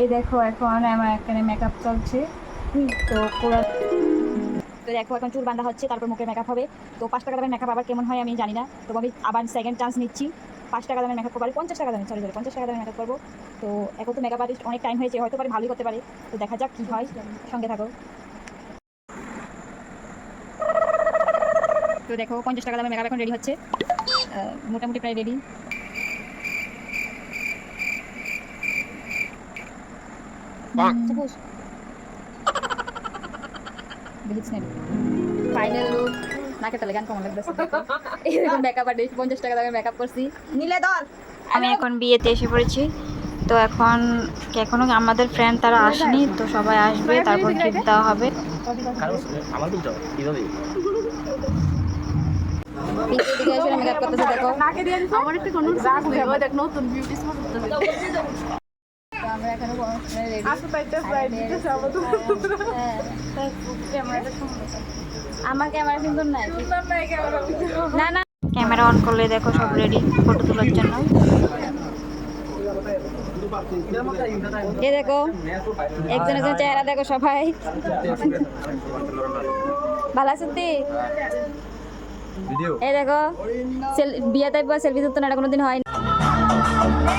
এই দেখো এখন আমার এখানে মেকআপ চলছে। তো পুরো তো দেখো এখন চুল বাঁধা হচ্ছে তারপর মুখে মেকআপ হবে। তো পাঁচ টাকা দামের মেকআপ আবার কেমন হয় আমি জানি না। তো আমি আবার সেকেন্ড চান্স নিচ্ছি। পাঁচ টাকা দামের মেকআপ করব পঞ্চাশ টাকা দামে সরি সরি পঞ্চাশ টাকা দামের মেকআপ করব। তো এখন তো মেকআপ আর্টিস্ট অনেক টাইম হয়েছে হয়তো পারে ভালোই করতে পারে। তো দেখা যাক কী হয়। সঙ্গে থাকো। তো দেখো পঞ্চাশ টাকা দামের মেকআপ এখন রেডি হচ্ছে। মোটামুটি প্রায় রেডি দেখিস না ফাইনাল লুক নাকে তালে গান কমন লাগতেছে। এরকম মেকআপ আর্টিস্ট পঞ্চাশ টাকা দামের মেকআপ করছি। নিলে দল আমি এখন বিয়েতে এসে পড়েছি। তো এখন এখনও আমাদের ফ্রেন্ড তারা আসেনি তো সবাই আসবে তারপর গিফট দেওয়া হবে। আমার মেকআপ করতেছে দেখো। একটা কোনো রাগ দেখ নতুন বিউটি স্পট তো আমরা ক্যামেরা নাই না না অন করলে দেখো সব রেডি ফটো তোলার জন্য। এ দেখো একজন একজন চেহারা দেখো সবাই। ভালো আছেন তুই এই দেখো সেল বিয়ে টাইপ সেলফি তুলতো না কোনোদিন হয় না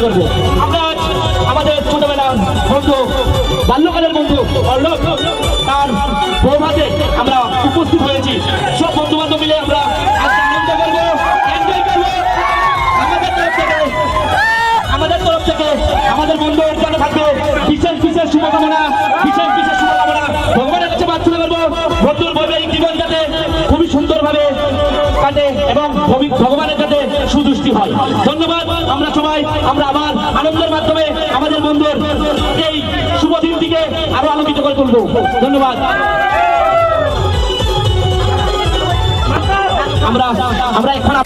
প্রার্থনা করব। আমরা আজ আমাদের ছোটবেলার বন্ধু, বাল্যকালের বন্ধু অর্ণব, তার বৌভাতে আমরা উপস্থিত হয়েছি। সব বন্ধু মিলে আমরা আমাদের তরফ থেকে, আমাদের তরফ থেকে আমাদের বন্ধুর জন্য থাকবে বিশেষ বিশেষ শুভকামনা, বিশেষ বিশেষ শুভকামনা। ভগবানের কাছে প্রার্থনা করব বন্ধুর বৈবাহিক জীবন যাতে খুবই সুন্দরভাবে কাটে এবং ভবি- আমরা আবার আনন্দের মাধ্যমে আমাদের বন্ধুর এই শুভ দিনটিকে আরও আলোকিত করে তুলব। ধন্যবাদ। আমরা আমরা এখন